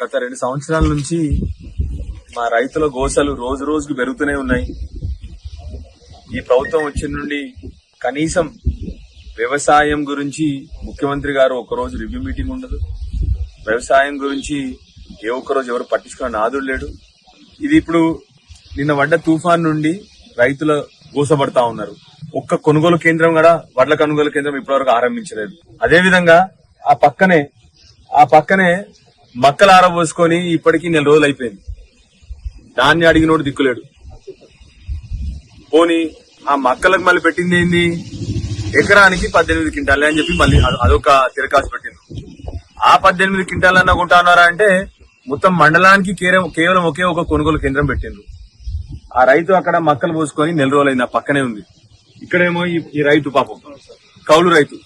గత రెండు సంవత్సరాల నుంచి మా రైతుల గోసలు రోజు రోజుకు పెరుగుతూనే ఉన్నాయి. ఈ ప్రభుత్వం వచ్చిన నుండి కనీసం వ్యవసాయం గురించి ముఖ్యమంత్రి గారు ఒకరోజు రివ్యూ మీటింగ్ ఉండదు. వ్యవసాయం గురించి ఏ ఒక్కరోజు ఎవరు పట్టించుకున్న నాదుడు లేడు. ఇది ఇప్పుడు నిన్న వడ్డ తుఫాన్ నుండి రైతుల గోసపడతా ఉన్నారు. ఒక్క కొనుగోలు కేంద్రం కూడా వడ్ల కొనుగోలు కేంద్రం ఇప్పటివరకు ఆరంభించలేదు. అదే విధంగా ఆ పక్కనే ఆ పక్కనే మక్కలు ఆరబోసుకొని ఇప్పటికీ నెల రోజులు అయిపోయింది. దాన్ని అడిగినోడు దిక్కులేడు. పోనీ ఆ మక్కలకు మళ్ళీ పెట్టింది ఏంది? ఎకరానికి పద్దెనిమిది క్వింటాలే అని చెప్పి మళ్ళీ అదొక తిరకాసు పెట్టింది ఆ పద్దెనిమిది క్వింటాలన్నా కొంటున్నారా అంటే మొత్తం మండలానికి కేరం- కేవలం ఒకే ఒక కొనుగోలు కేంద్రం పెట్టిండ్రు. ఆ రైతు అక్కడ మక్కలు పోసుకొని నెల రోజులైంది ఆ పక్కనే ఉంది. ఇక్కడేమో ఈ రైతు పాపం. కౌలు రైతు.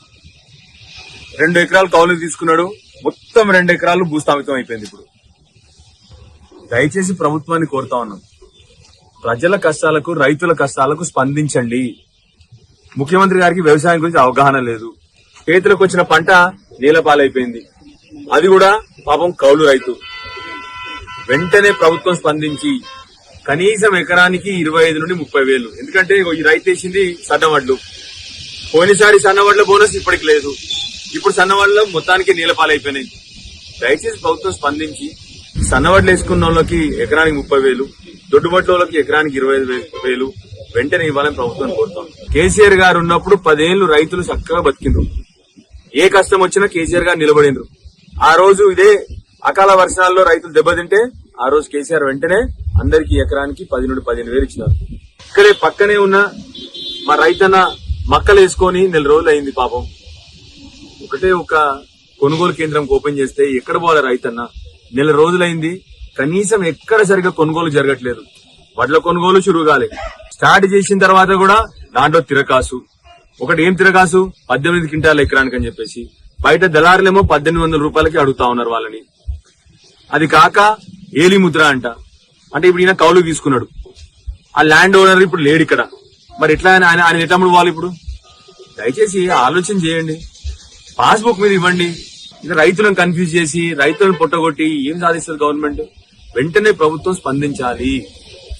రెండు ఎకరాలు కౌలు తీసుకున్నాడు. మొత్తం రెండు ఎకరాలు భూస్థాపితం అయిపోయింది ఇప్పుడు. దయచేసి ప్రభుత్వాన్ని కోరుతా ఉన్నాం. ప్రజల కష్టాలకు రైతుల కష్టాలకు స్పందించండి. ముఖ్యమంత్రి గారికి వ్యవసాయం గురించి అవగాహన లేదు. చేతులకు వచ్చిన పంట నీలపాలైపోయింది అది కూడా పాపం కౌలు రైతు. వెంటనే ప్రభుత్వం స్పందించి కనీసం ఎకరానికి ఇరవై ఐదు నుండి ముప్పై వేలు. ఎందుకంటే ఈ రైతు వేసింది సన్నవడ్లు. పోయినసారి సన్నవడ్ల బోనస్ ఇప్పటికి లేదు. ఇప్పుడు సన్నవడ్లు మొత్తానికి నీలపాలైపోయినాయి దయచేసి ప్రభుత్వం స్పందించి సన్నవడ్లు వేసుకున్న వాళ్ళకి ఎకరానికి ముప్పై వేలు దొడ్డుబట్ల వాళ్ళకి ఎకరానికి ఇరవై ఐదు వేలు వెంటనే ఇవ్వాలని ప్రభుత్వం కోరుతాం కేసీఆర్ గారు ఉన్నప్పుడు పదేళ్ళు రైతులు చక్కగా బతికిండ్రు. ఏ కష్టం వచ్చినా కేసీఆర్ గారు నిలబడిండ్రు. ఆ రోజు ఇదే అకాల వర్షాల్లో రైతులు దెబ్బతింటే ఆ రోజు కేసీఆర్ వెంటనే అందరికి ఎకరానికి పది నుండి పదిహేను వేలు ఇచ్చినారు. ఇక్కడే పక్కనే ఉన్న మా రైతన్న మక్కలు వేసుకొని నెల రోజులు అయింది పాపం. ఒకటే ఒక కొనుగోలు కేంద్రం ఓపెన్ చేస్తే ఎక్కడ పోవాలి రైతన్న? నెల రోజులైంది. కనీసం ఎక్కడ సరిగా కొనుగోలు జరగట్లేదు. వడ్ల కొనుగోలు చురువు కాలేదు స్టార్ట్ చేసిన తర్వాత కూడా దాంట్లో తిరకాసు. ఒకటి ఏం తిరకాసు? పద్దెనిమిది క్వింటాల ఎకరానికి అని చెప్పేసి. బయట దళారులేమో పద్దెనిమిది వందల రూపాయలకి అడుగుతా ఉన్నారు వాళ్ళని. అది కాక ఏలి ముద్ర అంట. అంటే ఇప్పుడు ఈయన కౌలు తీసుకున్నాడు. ఆ ల్యాండ్ ఓనర్ ఇప్పుడు లేడు ఇక్కడ. మరి ఎట్లా ఆయన? ఆయన ఆయన ఎట్లా వాళ్ళు ఇప్పుడు? దయచేసి ఆలోచన చేయండి. పాస్బుక్ మీద ఇవ్వండి. ఇది రైతులను కన్ఫ్యూజ్ చేసి రైతులను పొట్టగొట్టి ఏం సాధిస్తుంది గవర్నమెంట్? వెంటనే ప్రభుత్వం స్పందించాలి.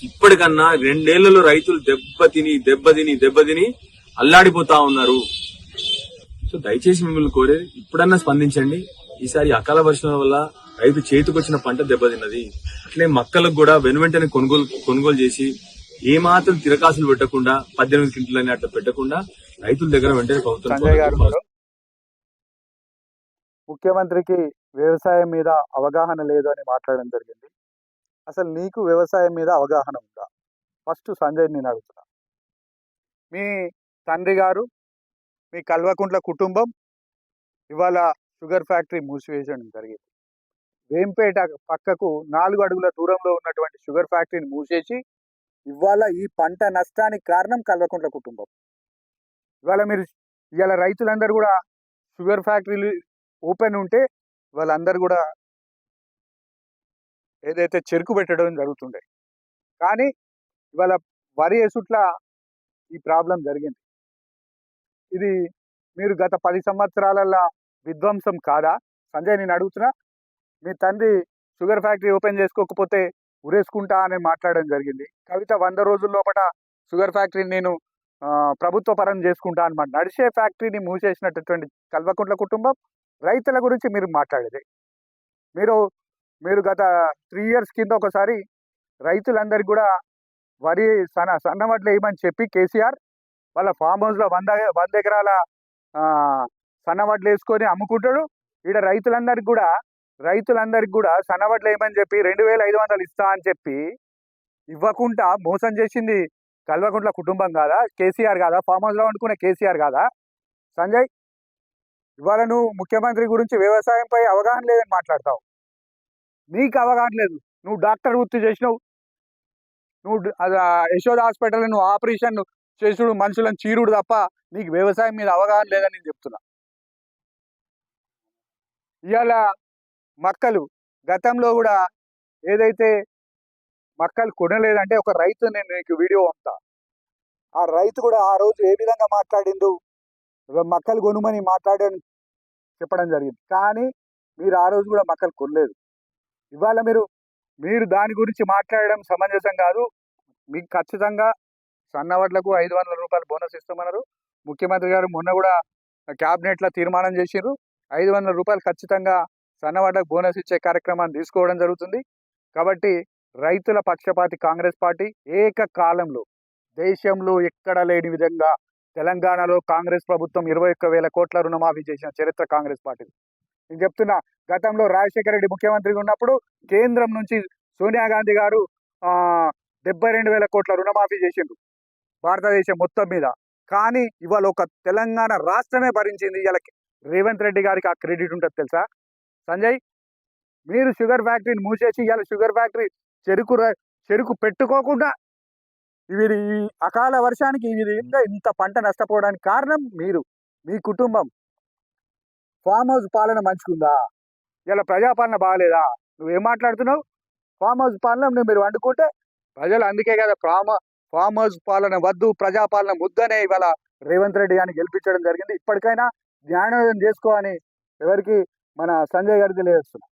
ఇప్పటికన్నా రెండేళ్ళలో రైతులు దెబ్బతిని దెబ్బతిని దెబ్బతిని అల్లాడిపోతా ఉన్నారు. సో దయచేసి మిమ్మల్ని కోరే ఇప్పుడన్నా స్పందించండి. ఈసారి అకాల వర్షం వల్ల రైతు చేతికొచ్చిన పంట దెబ్బతిన్నది. అట్లే మక్కలకు కూడా వెనువెంటనే కొనుగోలు కొనుగోలు చేసి ఏమాత్రం తిరకాసులు పెట్టకుండా పద్దెనిమిది క్వింటలని అట్లా పెట్టకుండా రైతుల దగ్గర వెంటనే ప్రభుత్వం. ముఖ్యమంత్రికి వ్యవసాయం మీద అవగాహన లేదు అని మాట్లాడడం జరిగింది. అసలు నీకు వ్యవసాయం మీద అవగాహన ఉందా? ఫస్ట్ సంజయ్ నేను అడుగుతున్నా. మీ తండ్రి గారు మీ కల్వకుంట్ల కుటుంబం ఇవాళ షుగర్ ఫ్యాక్టరీ మూసివేయడం జరిగింది. వేంపేట పక్కకు నాలుగు అడుగుల దూరంలో ఉన్నటువంటి షుగర్ ఫ్యాక్టరీని మూసేసి ఇవాళ ఈ పంట నష్టానికి కారణం కల్వకుంట్ల కుటుంబం. ఇవాళ మీరు ఇవాళ రైతులందరూ కూడా షుగర్ ఫ్యాక్టరీలు ఓపెన్ ఉంటే వాళ్ళందరూ కూడా ఏదైతే చెరుకు పెట్టడం జరుగుతుండే. కానీ ఇవాళ వరి ఎసుట్ల ఈ ప్రాబ్లం జరిగింది. ఇది మీరు గత పది సంవత్సరాలలో విధ్వంసం కాదా? సంజయ్ నేను అడుగుతున్నా మీ తండ్రి షుగర్ ఫ్యాక్టరీ ఓపెన్ చేసుకోకపోతే ఉరేసుకుంటా అని మాట్లాడడం జరిగింది. కవిత వంద రోజుల లోపల షుగర్ ఫ్యాక్టరీ నేను ప్రభుత్వ పరం చేసుకుంటా అనమాట నడిచే ఫ్యాక్టరీని మూసేసినటువంటి కల్వకుంట్ల కుటుంబం రైతుల గురించి మీరు మాట్లాడేది. మీరు మీరు గత త్రీ ఇయర్స్ కింద ఒకసారి రైతులందరికీ కూడా వరి సన్న సన్నవడ్లు వేయమని చెప్పి కేసీఆర్ వాళ్ళ ఫామ్ హౌస్లో వంద వంద ఎకరాల సన్నవడ్లు వేసుకొని అమ్ముకుంటాడు. ఈడ రైతులందరికీ కూడా రైతులందరికీ కూడా సన్నవడ్లు వేయమని చెప్పి రెండు వేల ఐదు వందలు ఇస్తా అని చెప్పి ఇవ్వకుండా మోసం చేసింది కల్వకుంట్ల కుటుంబం కాదా? కేసీఆర్ కాదా? ఫామ్ హౌస్లో వండుకునే కేసీఆర్ కాదా? సంజయ్ ఇవాళ నువ్వు ముఖ్యమంత్రి గురించి వ్యవసాయంపై అవగాహన లేదని మాట్లాడతావు. నీకు అవగాహన లేదు. నువ్వు డాక్టర్ వృత్తి చేసినావు. నువ్వు అది యశోద హాస్పిటల్ నువ్వు ఆపరేషన్ చేసుడు మనుషులను చీరుడు తప్ప నీకు వ్యవసాయం మీద అవగాహన లేదని నేను చెప్తున్నా. ఇవాళ మక్కలు గతంలో కూడా ఏదైతే మక్కలు కొనలేదంటే ఒక రైతు నేను నీకు వీడియో పంపుతా. ఆ రైతు కూడా ఆ రోజు ఏ విధంగా మాట్లాడిండు? మక్కలు కొనుమని మాట్లాడని చెప్పడం జరిగింది. కానీ మీరు ఆ రోజు కూడా మక్కలు కొనలేదు. ఇవాళ మీరు మీరు దాని గురించి మాట్లాడడం సమంజసం కాదు. మీకు ఖచ్చితంగా సన్నవడ్లకు ఐదు వందల రూపాయలు బోనస్ ఇస్తామన్నారు. ముఖ్యమంత్రి గారు మొన్న కూడా క్యాబినెట్లో తీర్మానం చేసిండ్రు. ఐదు వందల రూపాయలు ఖచ్చితంగా సన్నవడ్లకు బోనస్ ఇచ్చే కార్యక్రమాన్ని తీసుకోవడం జరుగుతుంది. కాబట్టి రైతుల పక్షపాతి కాంగ్రెస్ పార్టీ ఏకకాలంలో దేశంలో ఎక్కడ లేని విధంగా తెలంగాణలో కాంగ్రెస్ ప్రభుత్వం ఇరవై ఒక్క వేల కోట్ల రుణమాఫీ చేసిన చరిత్ర కాంగ్రెస్ పార్టీ. నేను చెప్తున్నా గతంలో రాజశేఖర రెడ్డి ముఖ్యమంత్రిగా ఉన్నప్పుడు కేంద్రం నుంచి సోనియా గాంధీ గారు డెబ్బై రెండు వేల కోట్ల రుణమాఫీ చేసిండ్రు భారతదేశం మొత్తం మీద. కానీ ఇవాళ ఒక తెలంగాణ రాష్ట్రమే భరించింది. ఇవాళ రేవంత్ రెడ్డి గారికి ఆ క్రెడిట్ ఉంటుంది తెలుసా? సంజయ్ మీరు షుగర్ ఫ్యాక్టరీని మూసేసి ఇవాళ షుగర్ ఫ్యాక్టరీ చెరుకు ర- చెరుకు పెట్టుకోకుండా వీరి అకాల వర్షానికి ఈ విధంగా ఇంత పంట నష్టపోవడానికి కారణం మీరు మీ కుటుంబం. ఫామ్ హౌస్ పాలన మంచుకుందా ఇలా ప్రజాపాలన బాగాలేదా నువ్వేం మాట్లాడుతున్నావు? ఫామ్ హౌస్ పాలన మీరు వండుకుంటే ప్రజలు అందుకే కదా ఫామ్ ఫామ్ హౌస్ పాలన వద్దు ప్రజాపాలన ముద్దనే ఇవాళ రేవంత్ రెడ్డి గారిని గెలిపించడం జరిగింది. ఇప్పటికైనా జ్ఞానోదయం చేసుకో అని ఎవరికి మన సంజయ్ గారికి తెలియజేస్తున్నాం